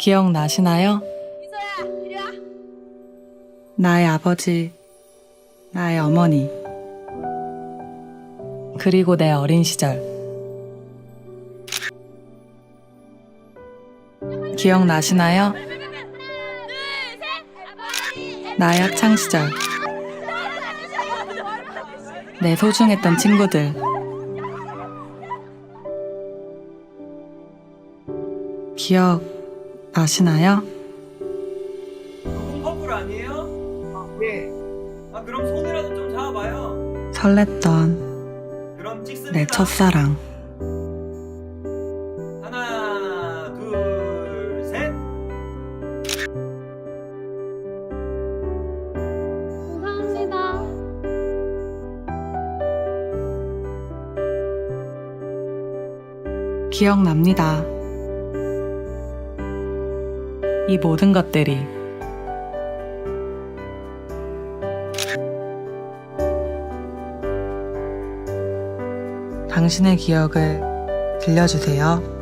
기억나시나요? 나의 아버지, 나의 어머니, 그리고 내 어린 시절. 기억나시나요? 나의 학창 시절. 내 소중했던 친구들. 기억 나시나요? 그분 커플 아니에요? 아, 예. 아, 그럼 손이라도 좀 잡아봐요. 설렜던 그럼 찍습니다. 내 첫사랑. 하나, 둘, 셋. 감사합니다. 기억납니다. 이 모든 것들이 당신의 기억을 들려주세요.